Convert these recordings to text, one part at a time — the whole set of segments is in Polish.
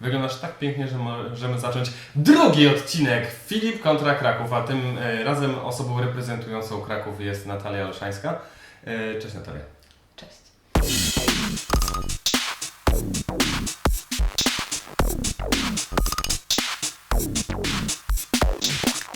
Wyglądasz tak pięknie, że możemy zacząć drugi odcinek Filip kontra Kraków, a tym e, razem osobą reprezentującą Kraków jest Natalia Olszańska. E, Cześć Natalia. Cześć.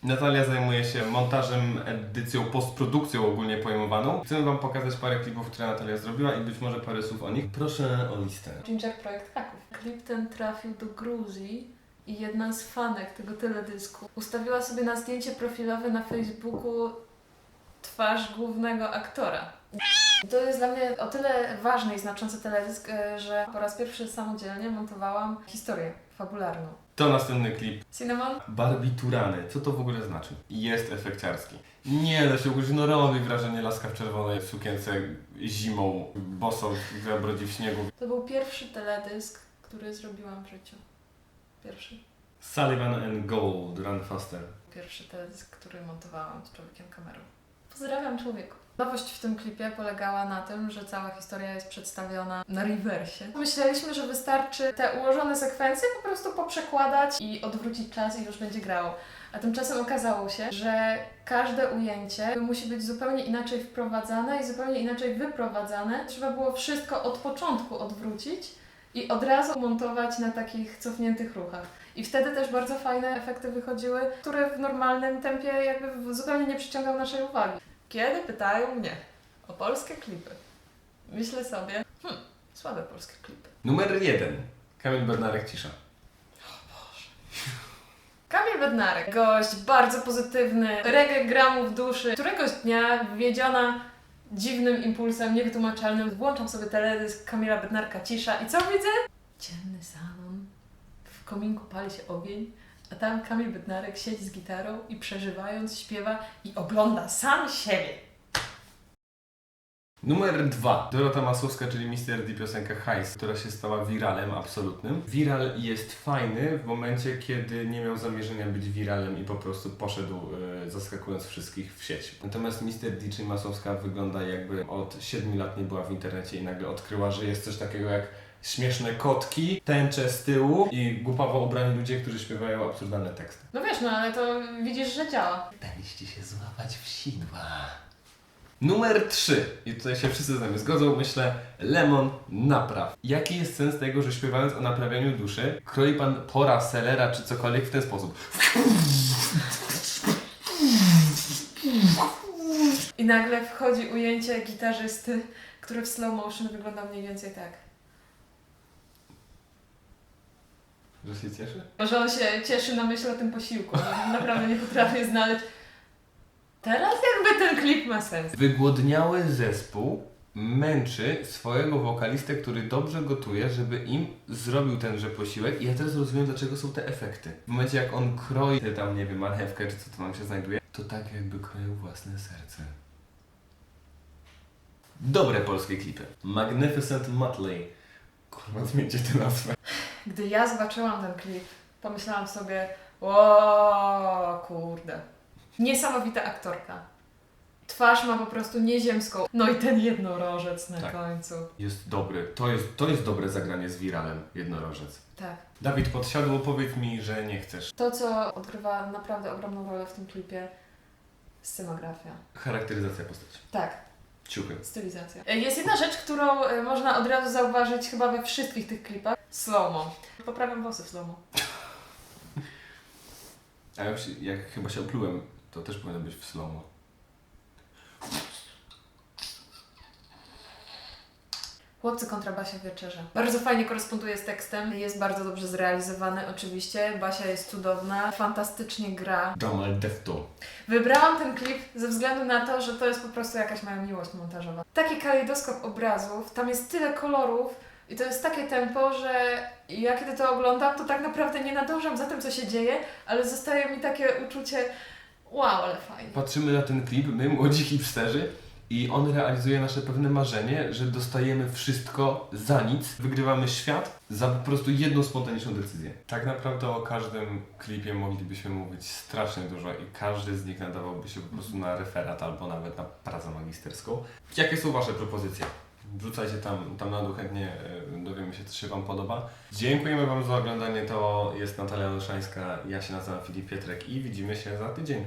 Natalia zajmuje się montażem, edycją, postprodukcją ogólnie pojmowaną. Chcemy Wam pokazać parę klipów, które Natalia zrobiła i być może parę słów o nich. Proszę o listę. Ginger Projekt Kraków. Klip ten trafił do Gruzji i jedna z fanek tego teledysku ustawiła sobie na zdjęcie profilowe na Facebooku twarz głównego aktora. To jest dla mnie o tyle ważny i znaczący teledysk, e, że po raz pierwszy samodzielnie montowałam historię fabularną. To następny klip. Cinnamon? Barbiturany. Co to w ogóle znaczy? Jest efekciarski. Nie da się ukryć, no robi wrażenie laska w czerwonej sukience zimą, boso w w śniegu. To był pierwszy teledysk, który zrobiłam w życiu. Pierwszy. Sullivan and Gold, Run Faster. Pierwszy teledysk, który montowałam z człowiekiem kamerą. Pozdrawiam człowieku. Nowość w tym klipie polegała na tym, że cała historia jest przedstawiona na rewersie. Myśleliśmy, że wystarczy te ułożone sekwencje po prostu poprzekładać i odwrócić czas i już będzie grało. A tymczasem okazało się, że każde ujęcie musi być zupełnie inaczej wprowadzane i zupełnie inaczej wyprowadzane. Trzeba było wszystko od początku odwrócić i od razu montować na takich cofniętych ruchach. I wtedy też bardzo fajne efekty wychodziły, które w normalnym tempie jakby zupełnie nie przyciągał naszej uwagi. Kiedy pytają mnie o polskie klipy, myślę sobie, hmm, słabe polskie klipy. Numer jeden. Kamil Bednarek Cisza. Kamil Bednarek, gość bardzo pozytywny, reggae gra mu w duszy. Któregoś dnia, wiedziona dziwnym impulsem niewytłumaczalnym, włączam sobie teledysk Kamila Bednarka Cisza i co widzę? Ciemny salon, w kominku pali się ogień, a tam Kamil Bednarek siedzi z gitarą i przeżywając śpiewa i ogląda sam siebie. Numer dwa. Dorota Masłowska, czyli Mr. D piosenka Hajs, która się stała wiralem absolutnym. Viral jest fajny w momencie, kiedy nie miał zamierzenia być wiralem i po prostu poszedł e, zaskakując wszystkich w sieć. Natomiast Mr. D, czyli Masłowska wygląda jakby od 7 lat nie była w internecie i nagle odkryła, że jest coś takiego jak śmieszne kotki, tęcze z tyłu i głupawo ubrani ludzie, którzy śpiewają absurdalne teksty. No wiesz, no ale to widzisz, że działa. Daliście się złapać w sidła. Numer 3. I tutaj się wszyscy z nami zgodzą, myślę, Lemon napraw. Jaki jest sens tego, że śpiewając o naprawianiu duszy, kroi pan pora, selera czy cokolwiek w ten sposób? I nagle wchodzi ujęcie gitarzysty, które w slow motion wygląda mniej więcej tak. Że się cieszy? Że on się cieszy na myśl o tym posiłku. Naprawdę nie potrafię znaleźć. Teraz jakby ten klip ma sens. Wygłodniały zespół męczy swojego wokalistę, który dobrze gotuje, żeby im zrobił tenże posiłek i ja teraz rozumiem, dlaczego są te efekty. W momencie jak on kroi tę tam, nie wiem, marchewkę, czy co to tam się znajduje, to tak jakby kroił własne serce. Dobre polskie klipy. Magnificent Mutley. Kurwa, zmieńcie tę nazwę. Gdy ja zobaczyłam ten klip, pomyślałam sobie, o kurde. Niesamowita aktorka. Twarz ma po prostu nieziemską. No i ten jednorożec na Tak. końcu. Jest dobry. To jest, to jest dobre zagranie z wiralem, jednorożec. Tak. Dawid, podsiadło, powiedz mi, że nie chcesz. To, co odgrywa naprawdę ogromną rolę w tym klipie, scenografia. Charakteryzacja postaci. Tak, Ciuchy. stylizacja. E, Jest jedna rzecz, którą e, można od razu zauważyć chyba we wszystkich tych klipach. Slow-mo. Poprawiam włosy w slow-mo. A jak, się, jak chyba się oplułem, to też powinno być w slow-mo. Chłopcy kontra Basia Wieczerza. Bardzo fajnie koresponduje z tekstem, jest bardzo dobrze zrealizowany oczywiście. Basia jest cudowna, fantastycznie gra. Jamal Defto. Wybrałam ten klip ze względu na to, że to jest po prostu jakaś moja miłość montażowa. Taki kalejdoskop obrazów, tam jest tyle kolorów i to jest takie tempo, że ja kiedy to oglądam, to tak naprawdę nie nadążam za tym, co się dzieje, ale zostaje mi takie uczucie wow, ale fajnie. Patrzymy na ten klip, my młodzi hipsterzy, i on realizuje nasze pewne marzenie, że dostajemy wszystko za nic, wygrywamy świat za po prostu jedną spontaniczną decyzję. Tak naprawdę o każdym klipie moglibyśmy mówić strasznie dużo i każdy z nich nadawałby się po prostu na referat albo nawet na pracę magisterską. Jakie są Wasze propozycje? Wrzucajcie tam, tam na dół chętnie, e, dowiemy się, co się Wam podoba. Dziękujemy Wam za oglądanie. To jest Natalia Olszańska, ja się nazywam Filip Pietrek i widzimy się za tydzień.